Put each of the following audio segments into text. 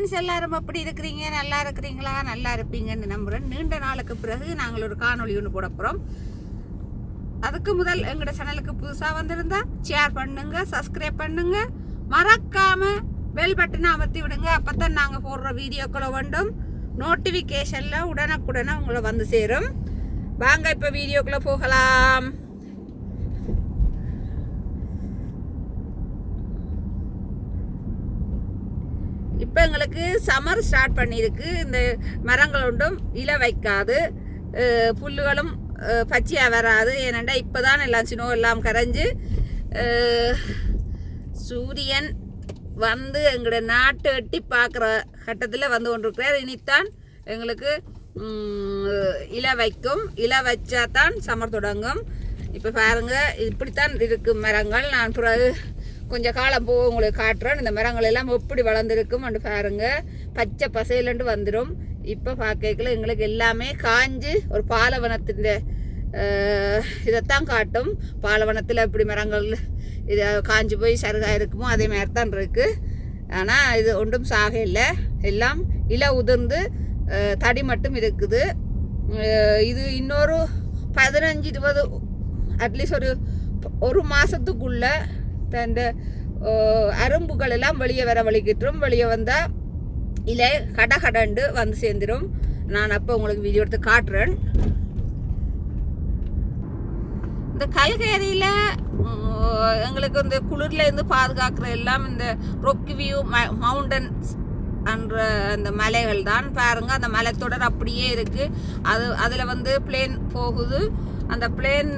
Friends எல்லாரும் எப்படி இருக்கிறீங்க? நல்லா இருக்கிறீங்களா? நல்லா இருப்பீங்கன்னு நம்புகிறேன் நீண்ட நாளுக்கு பிறகு நாங்கள் ஒரு காணொலி ஒன்று போட போகிறோம் அதுக்கு முதல் எங்களோட சேனலுக்கு புதுசாக வந்திருந்தா ஷேர் பண்ணுங்க சப்ஸ்கிரைப் பண்ணுங்க. மறக்காம பெல் பட்டனை அமர்த்தி விடுங்க. அப்போ தான் நாங்கள் போடுற வீடியோக்களை வேண்டும் நோட்டிஃபிகேஷனில் உடனுக்குடனே உங்களை வந்து சேரும். வாங்க இப்போ வீடியோக்குள்ளே போகலாம். இப்போ எங்களுக்கு சம்மர் ஸ்டார்ட் பண்ணியிருக்கு. இந்த மரங்கள் ஒன்றும் இலை வைக்காது. புல்லுகளும் பச்சையாக வராது. ஏனெண்டா இப்போ தான் எல்லாம் சினோ எல்லாம் கரைஞ்சு சூரியன் வந்து எங்களோட நாட்டை எட்டி பார்க்குற கட்டத்தில் வந்து கொண்டிருக்கிறார். இனித்தான் எங்களுக்கு இல இலை வைக்கும். இலை வச்சா தான் சம்மர் தொடங்கும். இப்போ பாருங்கள் இப்படித்தான் இருக்கும் மரங்கள். நான் பிறகு கொஞ்சம் காலம் போக உங்களுக்கு காட்டுறோம். இந்த மரங்கள் எல்லாம் எப்படி வளர்ந்துருக்கும் அண்டு பாருங்க. பச்சை பசையிலண்டு வந்துடும் இப்போ பார்க்கல எங்களுக்கு எல்லாமே காஞ்சு ஒரு பாலவனத்தின் இதைத்தான் காட்டும். பாலவனத்தில் எப்படி மரங்கள் இது காஞ்சு போய் சருகாக இருக்குமோ அதே மாதிரி தான் இருக்குது ஆனால் இது ஒன்றும் சாக இல்லை. எல்லாம் இலை உதிர்ந்து தடி மட்டும் இருக்குது. இது இன்னொரு பதினஞ்சு இருபது அட்லீஸ்ட் ஒரு ஒரு மாதத்துக்குள்ளே இந்த அரும்புகள் எல்லாம் வெளியே வர வலிக்கிட்டுரும் வெளியே வந்தால் இலை கட கடண்டு வந்து சேர்ந்துடும் நான் அப்போ உங்களுக்கு வீடியோ எடுத்து காட்டுறேன். இந்த கல்கேரியில் எங்களுக்கு இந்த குளிர்லேருந்து பாதுகாக்கிற எல்லாம் இந்த ரொக்கி வியூ மவுண்டன்ஸ் என்ற அந்த மலைகள் தான். பாருங்கள் அந்த மலைத்தொடர் அப்படியே இருக்குது அது அதில் வந்து பிளேன் போகுது. அந்த பிளேன்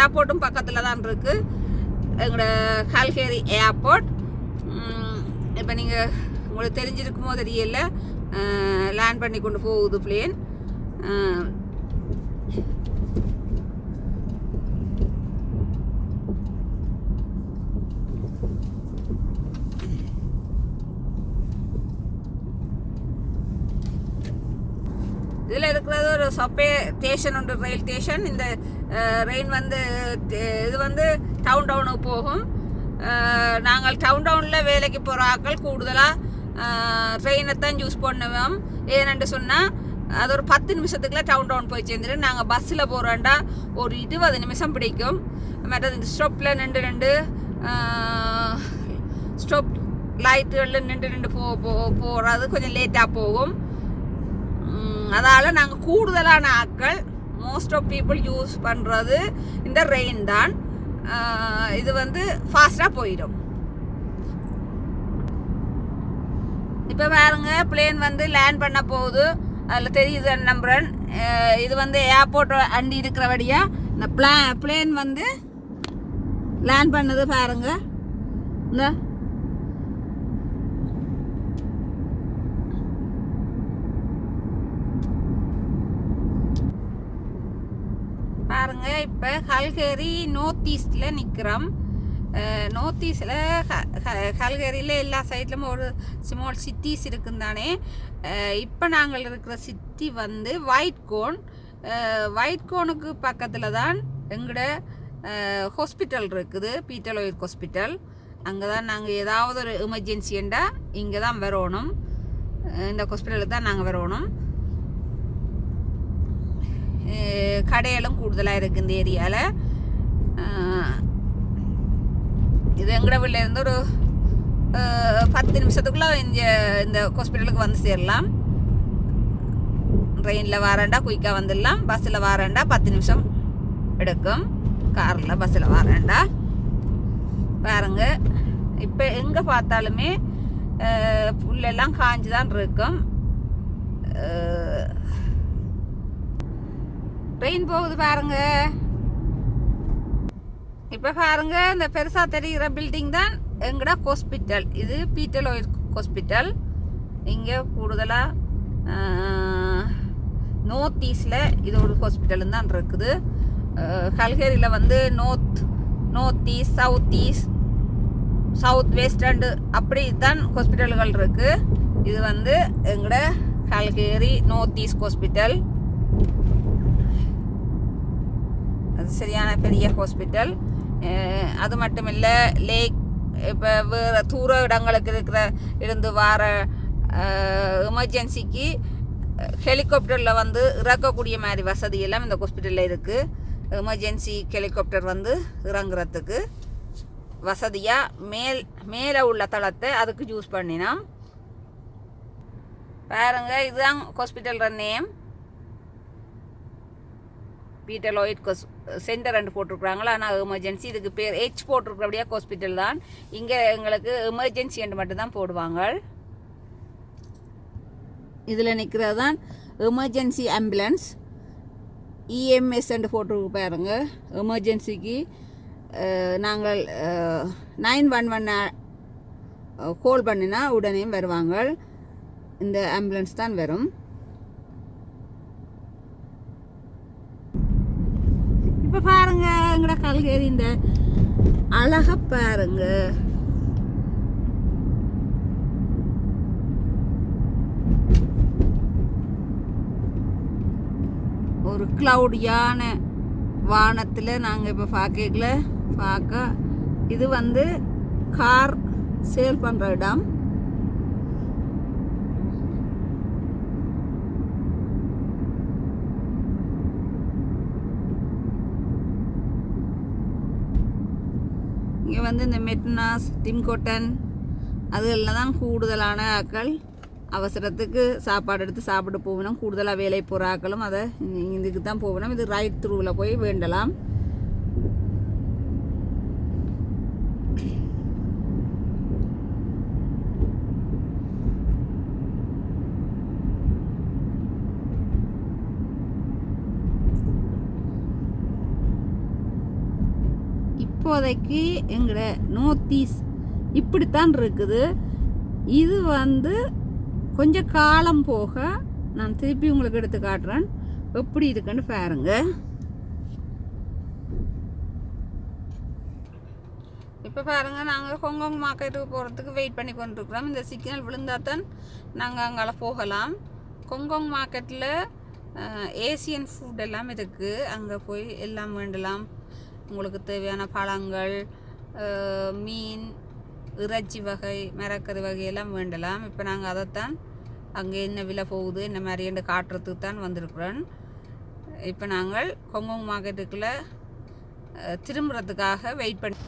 ஏர்போர்ட்டும் பக்கத்தில் தான் இருக்குது எங்களோட கால்கேரி ஏர்போர்ட். இப்போ நீங்கள் உங்களுக்கு தெரிஞ்சிருக்குமோ தெரியல. லேண்ட் பண்ணி கொண்டு போகுது பிளேன் இதில் இருக்கிறது ஒரு சப்பே ஸ்டேஷன் உண்டு ரயில் ஸ்டேஷன் இந்த ரயில் வந்து இது வந்து டவுன் டவுனுக்கு போகும். நாங்கள் டவுன் டவுனில் வேலைக்கு போகிற ஆட்கள் கூடுதலாக ட்ரெயினை தான் யூஸ் பண்ணுவோம். ஏனென்று சொன்னால் அது ஒரு பத்து நிமிஷத்துக்குள்ள டவுன் டவுன் போய் சேர்ந்துட்டு நாங்கள் பஸ்ஸில் போகிறோண்டா ஒரு இருபது நிமிஷம் பிடிக்கும். மற்றது ஸ்டோப்பில் நின்று நின்று ஸ்டோப் லைட்டுகளில் நின்று நின்று போ போ- போகிறது கொஞ்சம் லேட்டாக போகும். அதால் நாங்கள் கூடுதலான ஆட்கள் மோஸ்ட் ஆஃப் பீப்புள் யூஸ் பண்ணுறது இந்த ரெயின் தான். இது வந்து ஃபாஸ்ட்டாக போயிடும். இப்போ பாருங்க பிளேன் வந்து லேண்ட் பண்ண போகுது. அதில் தெரியுது நம்புறேன். இது வந்து ஏர்போர்ட் அண்டி இருக்கிறபடியாக இந்த பிளா பிளேன் வந்து லேண்ட் பண்ணது பாருங்க. இந்த பாருங்க இப்போ ஹல்கேரி நார்த் ஈஸ்டில் நிற்கிறோம் நார்த் ஈஸ்டில் ஹல்கரியில் எல்லா சைட்லையும் ஒரு ஸ்மால் சிட்டிஸ் இருக்குன்னு தானே. இப்போ நாங்கள் இருக்கிற சிட்டி வந்து ஒயிட் கோன் ஒயிட் கோனுக்கு பக்கத்தில் தான் எங்களோட ஹாஸ்பிட்டல் இருக்குது. பீட்டலோயிர் ஹாஸ்பிட்டல் அங்கே தான் நாங்கள் ஏதாவது ஒரு எமர்ஜென்சிண்டா இங்கே தான் வரணும். இந்த ஹாஸ்பிட்டலுக்கு தான் நாங்கள் வரணும். கடையெல்லாம் கூடுதலாக இருக்குது இந்த ஏரியாவில் இது எங்கட இருந்து ஒரு பத்து நிமிஷத்துக்குள்ளே இந்த இந்த ஹாஸ்பிட்டலுக்கு வந்து சேரலாம். ட்ரெயினில் வரேன்டா குயிக்காக வந்துடலாம். பஸ்ஸில் வரேன்டா பத்து நிமிஷம் எடுக்கும். காரில் பஸ்ஸில் வரேன்டா. பாருங்க இப்போ எங்கே பார்த்தாலுமே புல்லெல்லாம் காஞ்சு தான் இருக்கும் ட்ரெயின் போகுது பாருங்க. இப்போ பாருங்க இந்த பெருசாக தெரிகிற பில்டிங் தான் எங்கட ஹாஸ்பிட்டல் இது பீட்டல் ஹாஸ்பிட்டல் இங்கே கூடுதலாக நோர்த் ஈஸ்டில் இது ஒரு ஹாஸ்பிட்டல் தான் இருக்குது. கல்கேரியில் வந்து north north east south east south west and அப்படி தான் ஹாஸ்பிட்டல்கள் இருக்குது இது வந்து எங்கட கல்கேரி நோர்த் ஈஸ்ட் ஹாஸ்பிட்டல் அது சரியான பெரிய ஹாஸ்பிட்டல் அது மட்டும் இல்லை லேக் இப்போ வேறு தூர இடங்களுக்கு இருக்கிற இருந்து வர எமர்ஜென்சிக்கு ஹெலிகாப்டரில் வந்து இறக்கக்கூடிய மாதிரி வசதி எல்லாம் இந்த ஹாஸ்பிட்டலில் இருக்குது எமர்ஜென்சி ஹெலிகாப்டர் வந்து இறங்குறதுக்கு வசதியாக மேல் மேலே உள்ள தளத்தை அதுக்கு யூஸ் பண்ணினோம். பாருங்கள் இதுதான் ஹாஸ்பிட்டல் நேம் பீட்டர் லோயிட் கோஸ் சென்டர் ரெண்டு போட்டிருக்குறாங்களா? ஆனால் எமர்ஜென்சி இதுக்கு பேர் ஹெச் போட்டிருக்கிறபடியா ஹாஸ்பிட்டல் தான். இங்கே எங்களுக்கு எமர்ஜென்சி என்று மட்டும்தான் போடுவாங்க இதில் நிற்கிறது தான் எமர்ஜென்சி ஆம்புலன்ஸ் இஎம்எஸ் என்று போட்டிருக்கு பாருங்க. எமர்ஜென்சிக்கு நாங்கள் நைன் ஒன் ஒன் கால் பண்ணினா உடனே வருவாங்க இந்த ஆம்புலன்ஸ் தான் வரும். இப்போ பாருங்க எங்கட கல்கேரி இந்த அழக பாருங்க. ஒரு க்ளவுடியான வானத்தில் நாங்கள் இப்போ பார்க்கல. பார்க்க இது வந்து கார் சேல் பண்ணுற இடம். இங்கே வந்து இந்த மெட்னாஸ் டிம்கோட்டன் அதுகளில் தான் கூடுதலான ஆக்கள் அவசரத்துக்கு சாப்பாடு எடுத்து சாப்பிட்டு போகணும். கூடுதலாக வேலை போகிற ஆக்களும் அதை இதுக்கு தான் போகணும். இது ரைட் த்ரூவில் போய் வேண்டலாம். இப்போதைக்கு எங்களோட நோத்தீஸ் இப்படித்தான் இருக்குது. இது வந்து கொஞ்சம் காலம் போக நான் திருப்பி உங்களுக்கு எடுத்து காட்டுறேன். எப்படி இருக்குன்னு பாருங்க. இப்போ பாருங்கள் நாங்கள் ஹொங்கொங் மார்க்கெட்டுக்கு போகிறதுக்கு வெயிட் பண்ணி கொண்டிருக்கிறோம். இந்த சிக்னல் விழுந்தால் தான் நாங்கள் அங்கால போகலாம். கொங்கோங் மார்க்கெட்டில் ஏசியன் ஃபுட் எல்லாம் இருக்குது அங்கே போய் எல்லாம் வேண்டலாம். உங்களுக்கு தேவையான பழங்கள் மீன் இறைச்சி வகை மரக்கறி வகையெல்லாம் வேண்டலாம். இப்போ நாங்கள் அதைத்தான் அங்கே என்ன விலை போகுது என்ன மாதிரின்னு காட்டுறதுக்கு தான் வந்திருக்கிறோம். இப்போ நாங்கள் கொங்கோங் மார்க்கெட்டுக்குள்ளே திரும்புறதுக்காக வெயிட் பண்ணி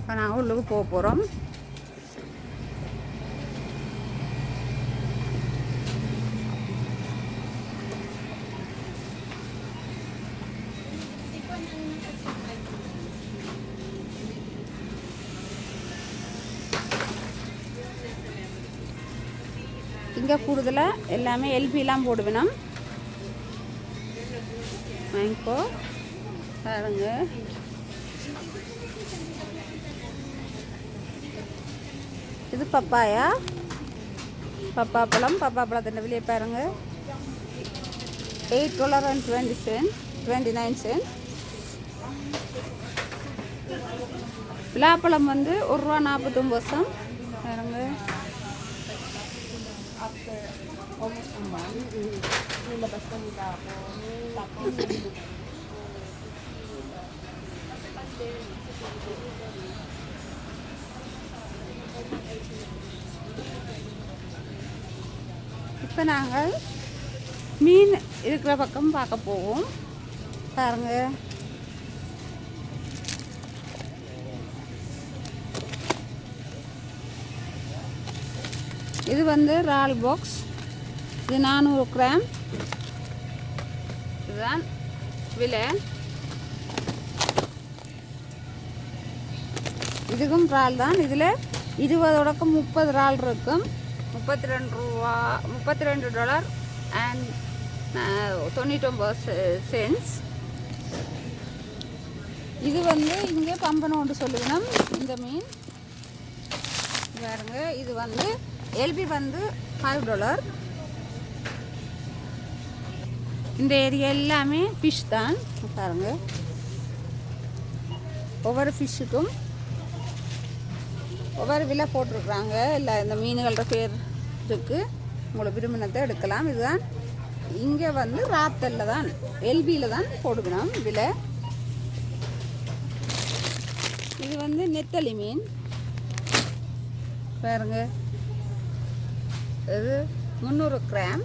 இப்போ நாங்கள் உள்ளுக்கு போக போகிறோம் இங்கே கூடுதலாக எல்லாமே எல்பிலாம் போடுவேணும் வாங்கிக்கோ. பாருங்க. இது பப்பாயா? பப்பா பழம் பப்பா பழத்தின் விலையை பாருங்க. Eight dollar and twenty cent twenty nine cent விழாப்பழம் வந்து ஒரு ரூபா நாற்பத்தொம்பது வருஷம் பாருங்க இப்போ நாங்கள் மீன் இருக்கிற பக்கம் பார்க்க போவோம் பாருங்க இது வந்து ரால் பாக்ஸ். இது நானூறு கிராம். இதுதான் விலை. இதுக்கும் இறால் தான். இதில் இருபதோடக்கும் முப்பது ரால் இருக்கும். முப்பத்தி ரெண்டு ரூபா முப்பத்தி ரெண்டு டாலர் அண்ட் தொண்ணூற்றொம்பது சென்ஸ் இது வந்து இங்கே பம்பனோண்டு சொல்லுவினம் இந்த மீன். பாருங்க. இது வந்து எல்பி வந்து ஃபைவ் டாலர் இந்த ஏரியா எல்லாமே ஃபிஷ் தான். பாருங்க. ஒவ்வொரு ஃபிஷ்ஷுக்கும் ஒவ்வொரு விலை போட்டிருக்குறாங்க. இல்லை இந்த மீன்களோட பேர் இருக்கு. உங்களை விரும்பினத்தை எடுக்கலாம். இதுதான் இங்கே வந்து ராத்தல்ல தான் எல்பியில் தான் போடுக்கணும் விலை. இது வந்து நெத்தலி மீன். பாருங்கள் இது முந்நூறு கிராம்.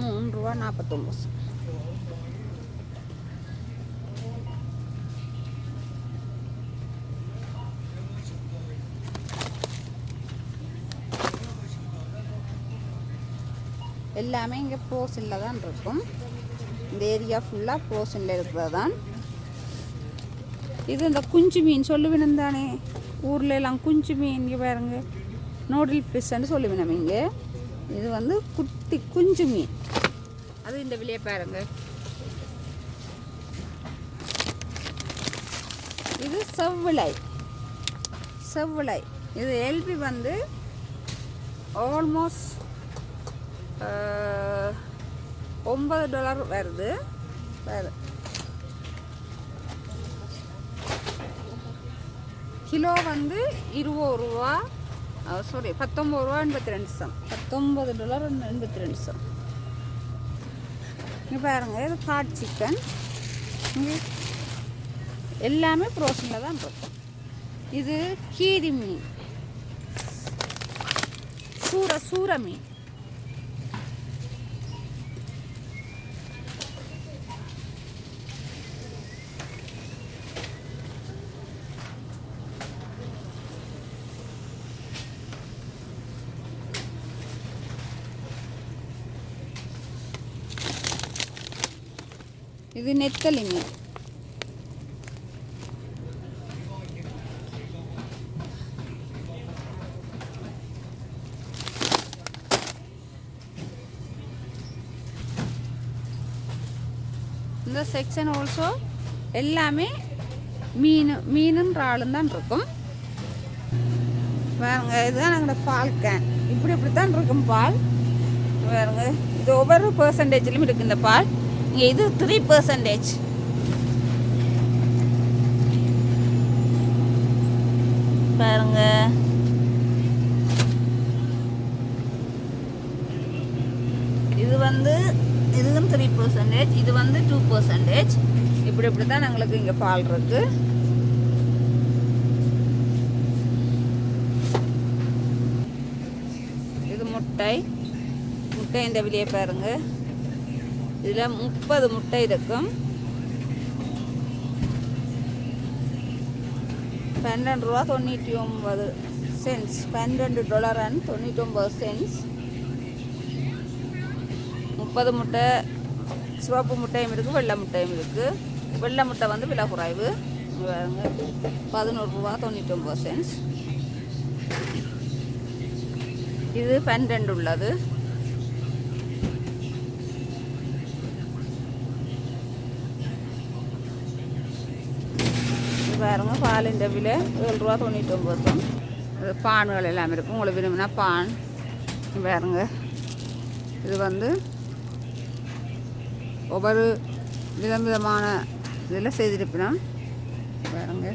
மூணு ரூபா நாற்பத்தொம்பது எல்லாமே இங்கே ப்ரோசனில் தான் இருக்கும். இந்த ஏரியா ஃபுல்லாக ப்ரோசனில் இருக்கிறது தான். இது இந்த குஞ்சு மீன் சொல்லுவேன் தானே ஊரில் எல்லாம் குஞ்சு மீன் இங்கே பாருங்க. நோடில் ஃபிஷ்ன்னு சொல்லுவேன் இங்கே. இது வந்து குட்டி குஞ்சு மீன். அது இந்த விலையை பாருங்க. இது செவ்விளை செவ்விளை இது எல்பி வந்து ஆல்மோஸ்ட் ஒன்பது டாலர் வருது. வேறு கிலோ வந்து இருபது ரூபா. சாரி பத்தொம்பது ரூபா எண்பத்தி ரெண்டு சம். பத்தொம்பது டாலர் எண்பத்தி ரெண்டு சம். இங்கே பாருங்கள் இது காட் சிக்கன் இங்கே எல்லாமே ப்ரோசனில் தான் இருக்கும். இது கீரி மீன். சூற சூற மீன். இது நெத்தலி மீன் இந்த செக்ஷன் ஆல்சோ எல்லாமே மீன் மீனும் இறாலும் தான் இருக்கும். பாருங்க இதுதான் எங்களோட பால் கேன் இப்படி இப்படி தான் இருக்கும் பால். பாருங்க இது ஒவ்வொரு பர்சன்டேஜ்லையும் இருக்கு இந்த பால். இது த்ரீ பர்சன்டேஜ் பாருங்க. இது வந்து இதுவும் த்ரீ பர்சன்டேஜ் இது வந்து டூ பர்சன்டேஜ் இப்படி இப்படி தான் எங்களுக்கு இங்கே பால் இருக்கு. இது முட்டை. முட்டை இந்த வெளியே பாருங்க. இதில் முப்பது முட்டை இருக்கும். பன்னெண்டு ரூபா தொண்ணூற்றி ஒம்பது சென்ஸ் பன்னெண்டு டாலர் அண்ட் தொண்ணூற்றி ஒம்பது சென்ஸ் முப்பது முட்டை சிவப்பு முட்டையும் இருக்குது வெள்ளை முட்டையும் இருக்குது வெள்ளை முட்டை வந்து விலை குறைவு. பதினோரு ரூபா தொண்ணூற்றி ஒம்பது சென்ஸ் இது பன்னெண்டு உள்ளது. பாருங்கள் பாலின் விலை ஏழு ரூபா தொண்ணூற்றி ஒம்பது பான்கள் எல்லாம் இருக்கும். உங்களுக்கு விரும்பினா பான். பாருங்க. இது வந்து ஒவ்வொரு விதம் விதமான இதில் செய்திருப்பினா பாருங்க.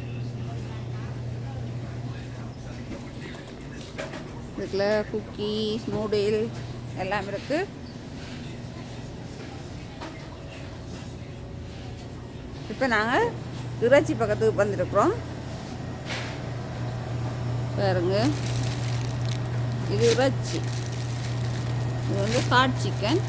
இதுக்குள்ள குக்கீஸ் நூடில் எல்லாம் இருக்குது இப்போ நாங்கள் இறைச்சி பக்கத்துக்கு வந்துருக்குறோம். பாருங்க. இது இறைச்சி. இது வந்து ஹாட் சிக்கன்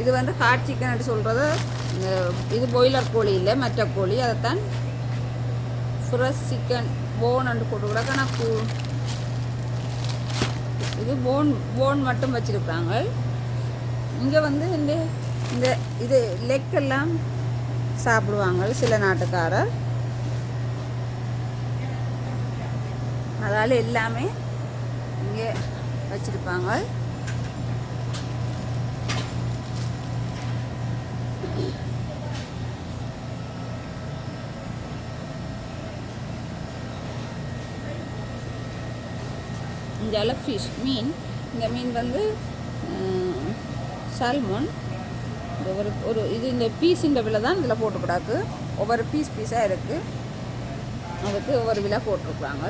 இது வந்து ஹாட் சிக்கன் சொல்கிறது இது பாய்லர் கோழி இல்லை மற்ற கோழி. அதைத்தான் ஃப்ரெஷ் சிக்கன் போன் அண்டு போட்டு ஆனால் கூ இது போன் போன் மட்டும் வச்சுருக்காங்க இங்கே வந்து இந்த இந்த இது லெக் எல்லாம் சாப்பிடுவாங்க சில நாட்டுக்காரர். அதால் எல்லாமே இங்கே வச்சுருப்பாங்க. இங்கே ஃபிஷ் மீன். இந்த மீன் வந்து சால்மோன் இந்த ஒரு ஒரு இது இந்த பீஸுன்ற விலை தான் இதில் போட்டுக்கூடாது ஒவ்வொரு பீஸ் பீஸாக இருக்குது அதுக்கு ஒவ்வொரு விலை போட்டிருக்குறாங்க.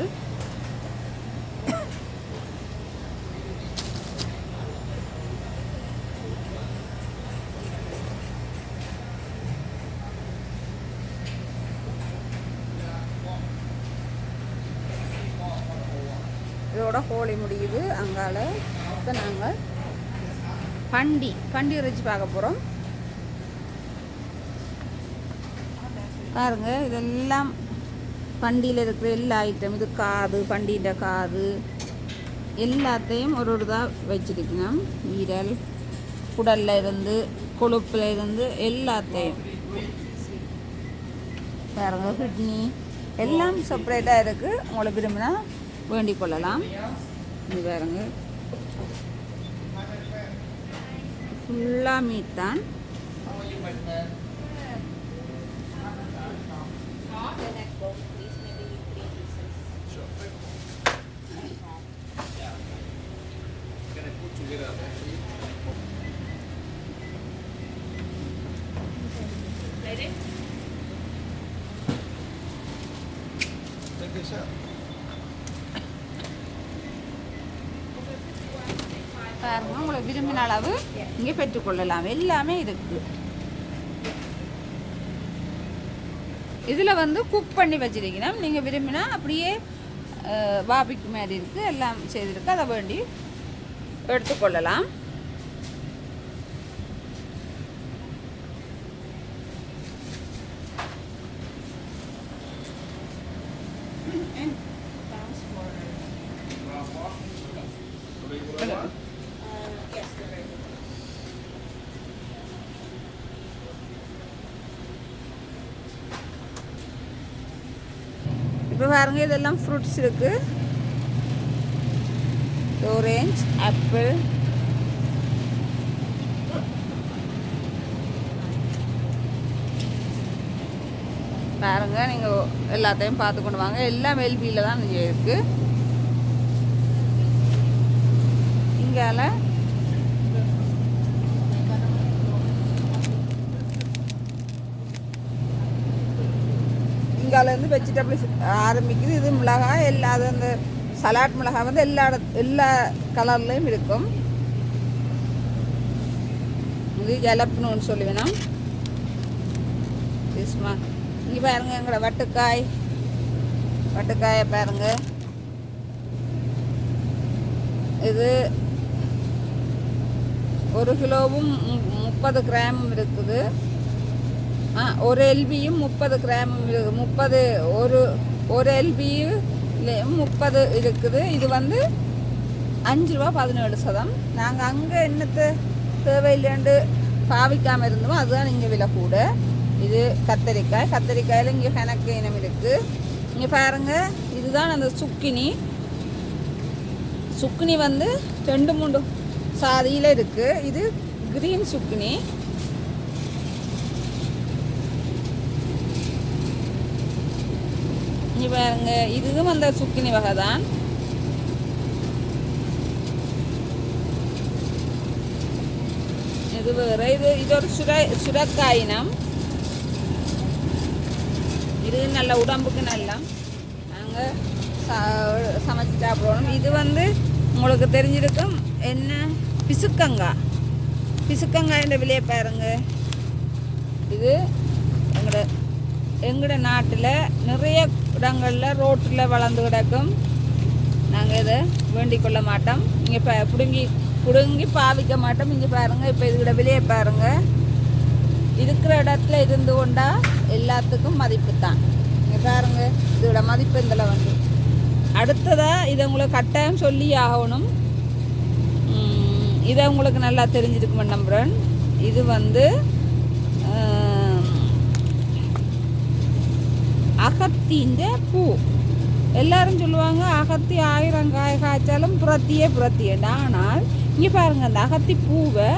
இதோட கோழி முடியுது. அங்கால இப்போ நாங்கள் பண்டி பண்டி இறைச்சி பார்க்க போகிறோம் பாருங்க இதெல்லாம் பண்டியில் இருக்கிற எல்லா ஐட்டம் இது காது பண்டிகிட்ட காது எல்லாத்தையும் ஒரு ஒரு இதாக வச்சிருக்கணும். ஈரல் குடலில் இருந்து கொழுப்பில் இருந்து எல்லாத்தையும். பாருங்க கிட்னி எல்லாம் செப்பரேட்டாக இருக்குது உங்களை விரும்பினா வேண்டிக் கொள்ளலாம். இது பாருங்க. ஃபுல்லாக மீட் தான். பாருங்க உங்களை விரும்பின அளவு இங்கே பெற்றுக்கொள்ளலாம். எல்லாமே இருக்குது இதில் வந்து குக் பண்ணி வச்சிருக்கணும். நீங்கள் விரும்பினா அப்படியே பாபிக்கு மாதிரி இருக்குது எல்லாம் செய்திருக்கு. அதை வேண்டி எடுத்துக்கொள்ளலாம். இப்போ பாருங்க இதெல்லாம் ஃப்ரூட்ஸ் இருக்கு. ஓரேஞ்ச் ஆப்பிள் பாருங்க நீங்கள் எல்லாத்தையும் பார்த்து கொண்டு வாங்க. எல்லாம் வெல்பியில் தான் இங்கே இருக்கு. இங்கால இங்காலேருந்து வெஜிடபிள்ஸ் ஆரம்பிக்குது. இது மிளகாய் எல்லா அது அந்த சலாட் மிளகாய் வந்து எல்லா எல்லா கலர்லேயும் இருக்கும். இது ஜலப்னு சொல்லுவேனா இஸ்மா இங்கே பாருங்க எங்களோட வட்டுக்காய். வட்டுக்காயை பாருங்க. இது ஒரு கிலோவும் முப்பது கிராமும் இருக்குது. ஒரு எல்பியும் முப்பது கிராம் முப்பது ஒரு ஒரு எல்பியும் முப்பது இருக்குது இது வந்து அஞ்சு ரூபா பதினேழு சதம் நாங்கள் அங்கே என்னத்தை தேவையில்லைண்டு பாவிக்காமல் இருந்தோம் அதுதான் இங்கே விலை கூட இது கத்தரிக்காய் கத்தரிக்காயில் இங்கே கணக்கு இனம் இருக்குது இங்கே பாருங்கள் இதுதான் அந்த சுக்கினி சுக்கினி வந்து ரெண்டு மூன்று சாதியில் இருக்குது இது கிரீன் சுக்கினி இங்கே பாருங்க இதுவும் அந்த சுக்கினி வகை தான் இது வேற இது இது ஒரு சுர சுரக்காயினம் இது நல்ல உடம்புக்கு நல்லா. நாங்கள் சமைச்சு சாப்பிடணும். இது வந்து உங்களுக்கு தெரிஞ்சிருக்கும் என்ன? பிசுக்கங்காய் பிசுக்கங்காயின் விலையை பாருங்க. இது எங்களோட எங்களோட நாட்டில் நிறைய இடங்களில் ரோட்டில் வளர்ந்து கிடக்கும். நாங்கள் இதை வேண்டிக் கொள்ள மாட்டோம். இங்கே ப பிடுங்கி பிடுங்கி பாவிக்க மாட்டோம். இங்கே பாருங்கள் இப்போ இதுகிட விலையை பாருங்கள் இருக்கிற இடத்துல இருந்து கொண்டா எல்லாத்துக்கும் மதிப்பு தான். இங்கே பாருங்க இதோட மதிப்பு இதில் வந்து? அடுத்ததாக இதை உங்களுக்கு கட்டாயம் சொல்லி ஆகணும். இதை உங்களுக்கு நல்லா தெரிஞ்சிருக்குமே நம்புகிறேன் இது வந்து அகத்தின்ற பூ. எல்லாரும் சொல்லுவாங்க அகத்தி ஆயிரம் காய் காய்ச்சாலும் புறத்தியே புறத்தியேண்டா ஆனால் இங்கே பாருங்க அந்த அகத்தி பூவை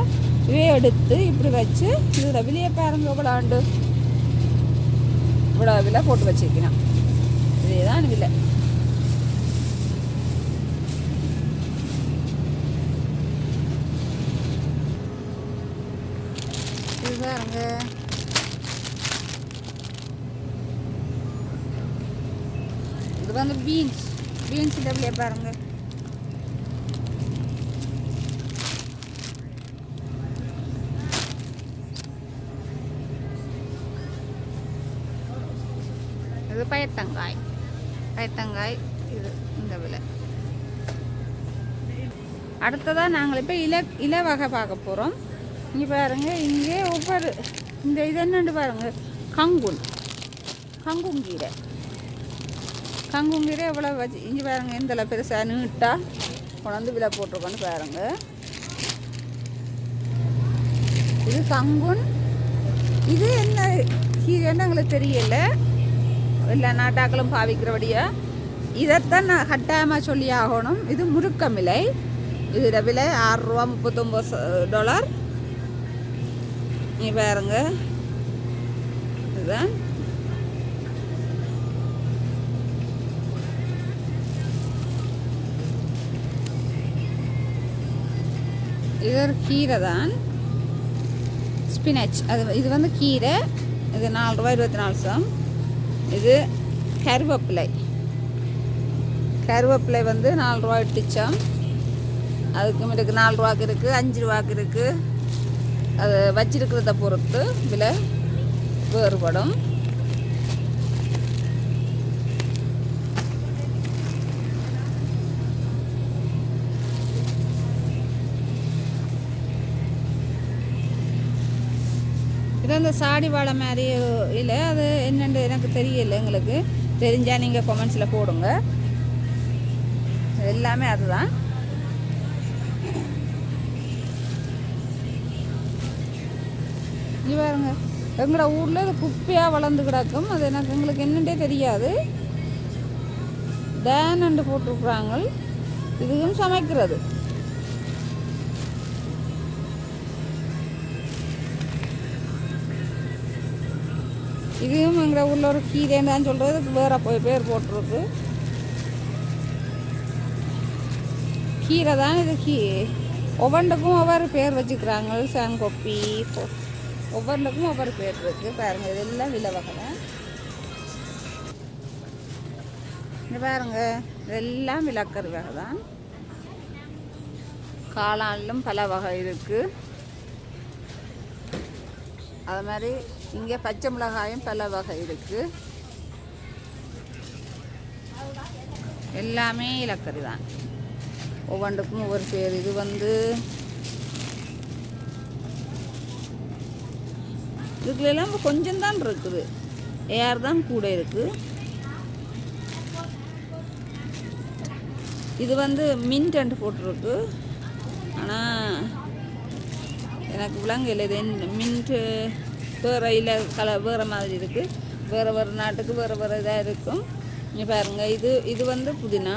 இவே எடுத்து இப்படி வச்சு இதில் வெளியே பாருங்க இவ்வளோண்டு இவ்வளோ விலை போட்டு வச்சிருக்கணும் இதுதான் விலை. இது பாருங்க. இது வந்து பீன்ஸ். பீன்ஸ் டபுளே பாருங்க. இது பயத்தங்காய். பயத்தங்காய் இது இந்த விலை. அடுத்ததாக நாங்கள் இப்போ இல இல வகை பார்க்க போகிறோம் இங்கே பாருங்கள் இங்கே ஒவ்வொரு இந்த இது என்னென்னு பாருங்கள் கங்குன். கங்குங்கீரை கங்குங்கீரை எவ்வளோ வச்சு இங்கே பாருங்க எந்த பெருசாக நீட்டாக கொண்டாந்து விலை போட்டிருக்கோன்னு பாருங்க. இது கங்குன். இது என்ன கீரைன்னு எங்களுக்கு தெரியல. எல்லா நாட்டாக்களும் பாவிக்கிறபடியா. இதைத்தான் நான் கட்டாயமாக சொல்லி ஆகணும். இது முருக்கமிலை இதோட விலை ஆறுரூவா முப்பத்தொம்போது டாலர். நீ பாருங்க. இதுதான். இது ஒரு கீரை தான். ஸ்பினச் அது இது வந்து கீரை. இது நாலு ரூபா இருபத்தி நாலு சம். இது கருவேப்பிலை. கருவேப்பிலை வந்து நாலு ரூபா இட்டுச்சோம் அதுக்கு இருக்குது நாலு ரூபாக்கு இருக்குது அஞ்சு ரூபாக்கு இருக்குது அது வச்சிருக்கிறத பொறுத்து விலை வேறுபடும். இந்த அந்த சாடி வாழை மாதிரி இல்லை அது என்னென்று எனக்கு தெரியல எங்களுக்கு. தெரிஞ்சால் நீங்கள் கொமெண்ட்ஸில் போடுங்க. எல்லாமே அதுதான். பாருங்க. எங்களோட ஊரில் இது குப்பையாக வளர்ந்து கிடக்கும். அது எனக்கு எங்களுக்கு என்னென்றே தெரியாது. டேனண்டு போட்டிருக்குறாங்க. இதுவும் சமைக்கிறது. இதுவும் எங்கள் ஊரில் ஒரு கீரைன்னு தான் சொல்கிறது வேற போய் பேர் போட்டிருக்கு. கீரை தான் இது கீ ஒவ்வொன்றுக்கும் ஒவ்வொரு பேர் வச்சுக்கிறாங்க. சாங்கொப்பி ஒவ்வொன்றுக்கும் ஒவ்வொரு பேர் இருக்குது பாருங்க இதெல்லாம் விலை வகை. இங்கே பாருங்க இதெல்லாம் விளக்கர் வகை தான். காளானிலும் பல வகை இருக்குது அது மாதிரி இங்கே பச்சை மிளகாயும் பல வகை இருக்குது எல்லாமே இலக்கறி தான். ஒவ்வொன்றுக்கும் ஒவ்வொரு பேர். இது வந்து இதுக்குள்ள கொஞ்சம்தான் கொஞ்சம் தான் இருக்குது. ஏர் தான் கூட இருக்குது இது வந்து மின்ட் போட்டிருக்கு. ஆனால் எனக்கு விலங்கு இது மின்ட்டு வேறு இல்லை கலர் வேறு மாதிரி இருக்குது வேறு வேறு நாட்டுக்கு வேறு வேறு இதாக இருக்கும். இங்கே பாருங்க இது இது வந்து புதினா.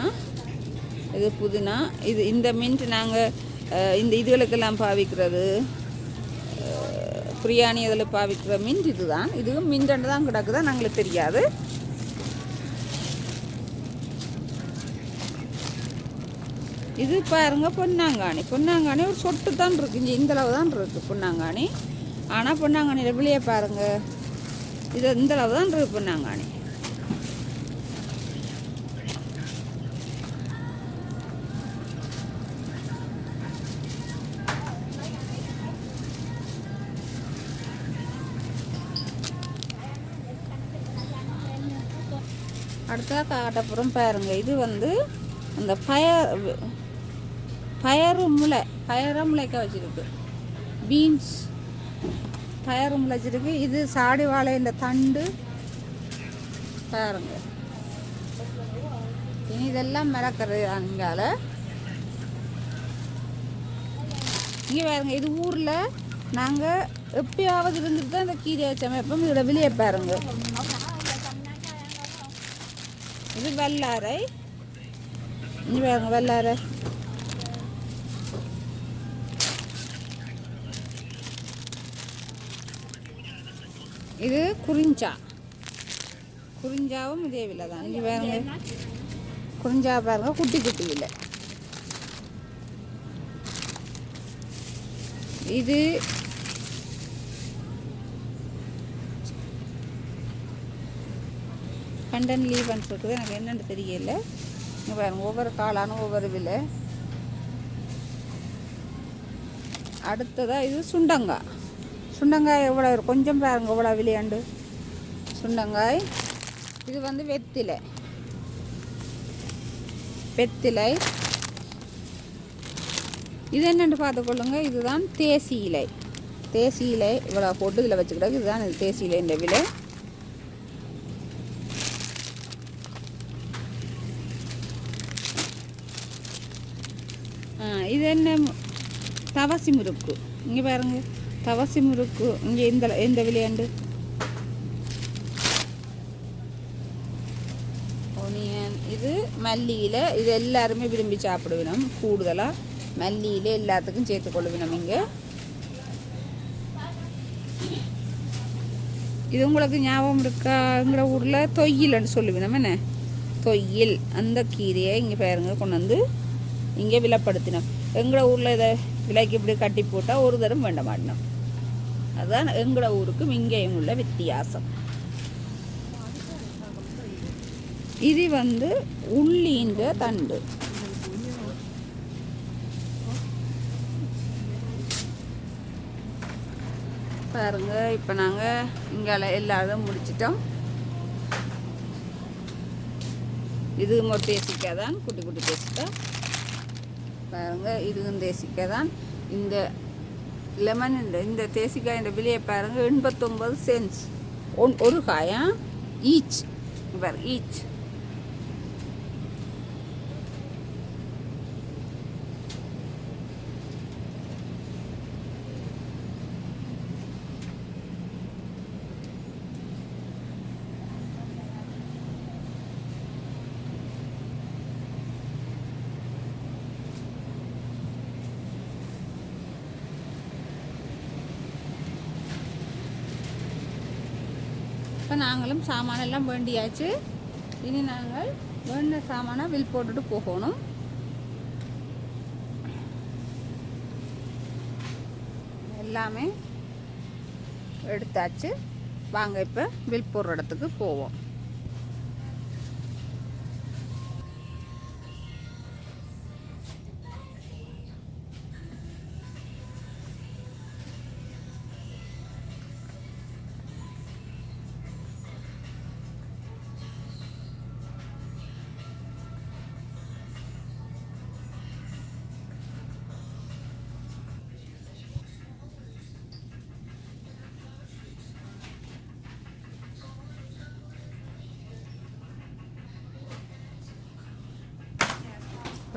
இது புதினா. இது இந்த மின்ட் நாங்கள் இந்த இதுகளுக்கெல்லாம் பாவிக்கிறது பிரியாணி இதில் பாவிக்கிற மின்ட் இதுதான். இதுவும் மின்ட்டு தான் கிடக்குதா நாங்களுக்கு தெரியாது. இது பாருங்க பொன்னாங்காணி. பொன்னாங்காணி ஒரு சொட்டு தான் இருக்கு. இங்கே இந்த அளவு தான் இருக்குது பொன்னாங்காணி. ஆனால் பொன்னாங்காணியில் வெளியே பாருங்க. இது இந்த அளவு தான் இருக்கு பொன்னாங்காணி அடுத்ததாக காட்டப்புறம் பாருங்க. இது வந்து அந்த பயர் பயறு முளை பயரை முளைக்க வச்சிருக்கு. பீன்ஸ் பயறு முளைச்சிருக்கு இது சாடி வாழையில் தண்டு பாருங்க. இனி இதெல்லாம் மிளக்கிறது அங்கால. இங்கே பாருங்க இது ஊரில் நாங்கள் எப்பயாவது இருந்துட்டு தான் இந்த கீரையை சமைப்போம் இதோட வெளியே பாருங்க. இது வெள்ளாரை. இங்கே பாருங்க வெள்ளாரை. இது குறிஞ்சா. குறிஞ்சாவும் இதே விலை தான். இங்கே பாருங்க. குறிஞ்சா பாருங்க குட்டி குட்டி விலை. இது கண்டன் லீவன்ஸ் இருக்குது எனக்கு என்னன்னு தெரியல. இங்கே பாருங்க ஒவ்வொரு காளானும் ஒவ்வொரு விலை. அடுத்ததாக இது சுண்டங்காய். சுண்டங்காய் எவ்வளோ இருக்கு? கொஞ்சம் பாருங்க எவ்வளோ விளையாண்டு சுண்டங்காய். இது வந்து வெத்திலை. வெத்திலை. இது என்னென்னு பார்த்துக்கொள்ளுங்க இதுதான் தேசி இலை. தேசி இலை இவ்வளோ போட்டு இதில் வச்சுக்கிட்டாங்க இதுதான் இது தேசி இலை இந்த விலை இது என்ன? தவசி முறுக்கு. இங்கே பாருங்கள் தவசி முறுக்கு இங்கே இந்த இந்த விளையாண்டு. ஒனியன் இது மல்லியில் இது எல்லாருமே விரும்பி சாப்பிடுவினோம். கூடுதலாக மல்லியில் எல்லாத்துக்கும் சேர்த்துக்கொள்ளுவினோம் இங்கே. இது உங்களுக்கு ஞாபகம் இருக்கா? எங்களோட ஊரில் தொய்யில்னு சொல்லுவினோம் என்ன? தொய்யில். அந்த கீரையை இங்கே பாருங்க கொண்டு வந்து இங்கே விலப்படுத்தினோம். எங்களோட ஊரில் இதை விலைக்கு இப்படி கட்டி போட்டால் ஒரு தரம் வேண்ட மாட்டினோம் அதுதான் எங்களோட ஊருக்கும் இங்கேயும் உள்ள வித்தியாசம். இது வந்து உள்ளின்ற தண்டு. பாருங்க இப்போ நாங்கள் இங்கே எல்லாரும் முடிச்சிட்டோம். இது ஒரு தேசிக்காய் தான் குட்டி குட்டி தேசிக்காய் பாருங்க இதுவும் தேசிக்காய் தான் இந்த லெமன் இந்த தேசிக்காய் இந்த விலையை பாருங்க எண்பத்தொம்பது சென்ஸ் ஒன் ஒரு காயா? ஈச் பாரு ஈச் சாமானெல்லாம் வேண்டியாச்சு. இனி நாங்கள் வேண்ட சாமானை வில் போட்டுட்டு போகணும். எல்லாமே எடுத்தாச்சு. வாங்க இப்போ வில் போடுற இடத்துக்கு போவோம்.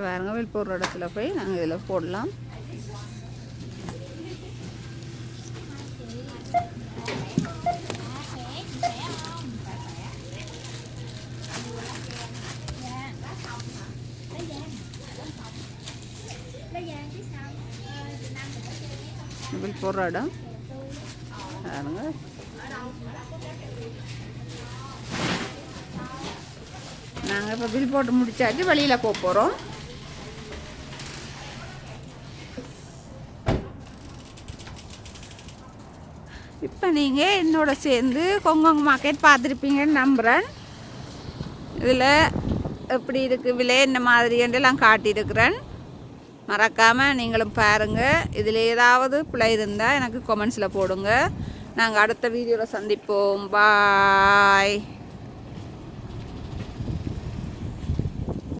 பாருங்க வில் போடுற இடத்துல போய் நாங்கள் இதில் போடலாம். வில் போடுற இடம் பாருங்க. நாங்கள் இப்போ பில் போட்டு முடித்தாச்சு வெளியில் போக போகிறோம் இப்போ நீங்கள் என்னோட சேர்ந்து கொங்கோங் மார்க்கெட் பார்த்துருப்பீங்கன்னு நம்புகிறேன் இதில் எப்படி இருக்குது விலை என்ன மாதிரின்றெல்லாம் காட்டியிருக்கிறேன். மறக்காமல் நீங்களும் பாருங்கள் இதில் ஏதாவது பிழை இருந்தால் எனக்கு கொமெண்ட்ஸில் போடுங்க. நாங்கள் அடுத்த வீடியோவில் சந்திப்போம். பாய்